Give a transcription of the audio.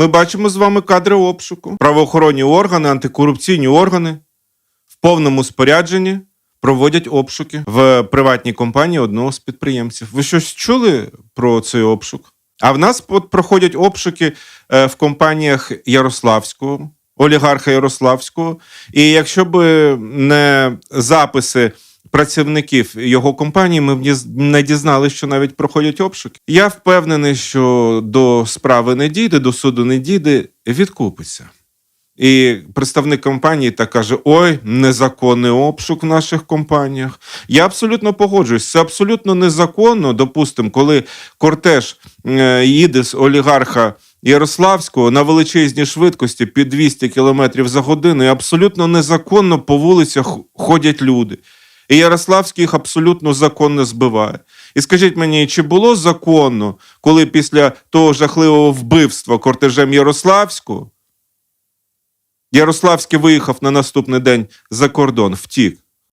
Ми бачимо з вами кадри обшуку. Правоохоронні органи, антикорупційні органи в повному спорядженні проводять обшуки в приватній компанії одного з підприємців. Ви щось чули про цей обшук? А в нас от проходять обшуки е, в компаніях Ярославського, олігарха Ярославського. І якщо б не записи працівників його компанії, ми не дізналися, що навіть проходять обшуки. Я впевнений, що до справи не дійде, до суду не дійде, відкупиться. І представник компанії так каже: ой, незаконний обшук в наших компаніях. Я абсолютно погоджуюсь. Це абсолютно незаконно. Допустимо, коли кортеж е, їде з олігарха Ярославського на величезній швидкості під 200 км за годину, і абсолютно незаконно по вулицях ходять люди. І Ярославський їх абсолютно законно збиває. І скажіть мені, чи було законно, коли після того жахливого вбивства кортежем Ярославського Ярославський виїхав на наступний день за кордон, втік.